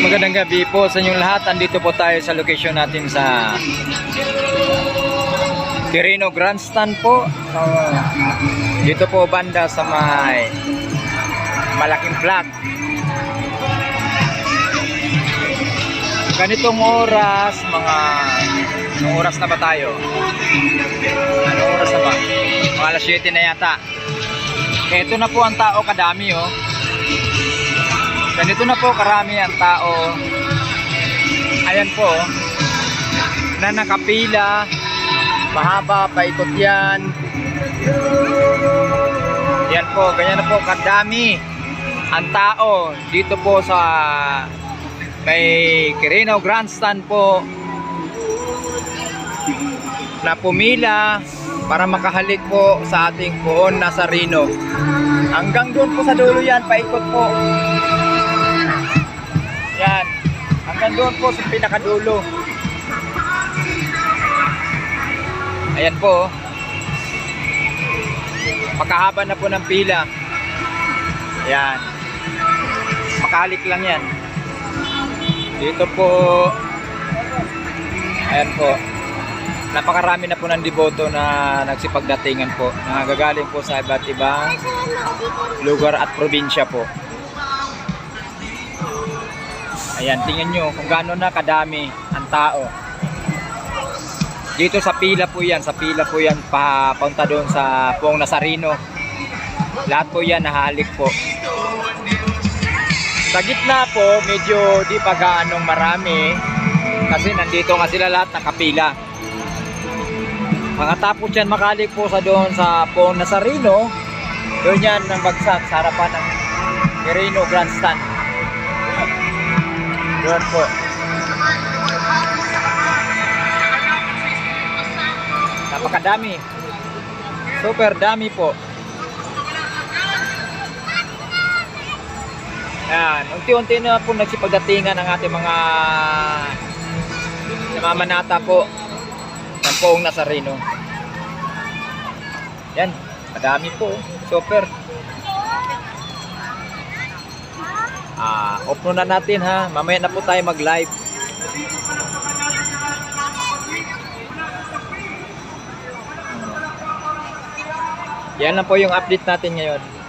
Magandang gabi po sa inyong lahat. Andito po tayo sa location natin sa Quirino Grandstand po. So, dito po banda sa may malaking flag. Ganitong oras, mga anong oras na ba tayo? Anong oras na ba? Mga alas 7 na yata. Ito na po ang tao kadami oh. Ganito na po karami ang tao. Ayan po. Na nakapila. Mahaba, paikot yan. Yan po, ganyan na po kadami ang tao dito po sa may Quirino Grandstand po na pumila para makahalik po sa ating Puon Nazareno. Hanggang doon po sa dulo yan, paikot po. Doon po sa pinakadulo. Ayan po. oh. Makahaba na po ng pila. Yan. Makalik lang yan. Dito po. Ayan po. Napakarami na po ng deboto na nagsipagdatingan po. Nagagaling po sa iba't ibang lugar at probinsya po. Ayan, tingnan nyo kung gaano na kadami ang tao. Dito sa pila po yan, sa pila po yan papunta doon sa Puong Nazareno. Lahat po yan nahalik po. Sa gitna po, medyo di pa gaanong marami kasi nandito nga sila lahat nakapila. Pagkatapos yan makalik po sa doon sa Puong Nazareno, doon yan ang bagsak sa harapan ng Quirino Grandstand. Doon po. Napakadami. Super dami po. Yan, unti-unti na po nagsipagdatingan ang ating mga namamanata po ng poong Nazareno. Yan, madami po. Super. Off muna natin ha. Mamaya na po tayo mag-live. Yan lang po yung update natin ngayon.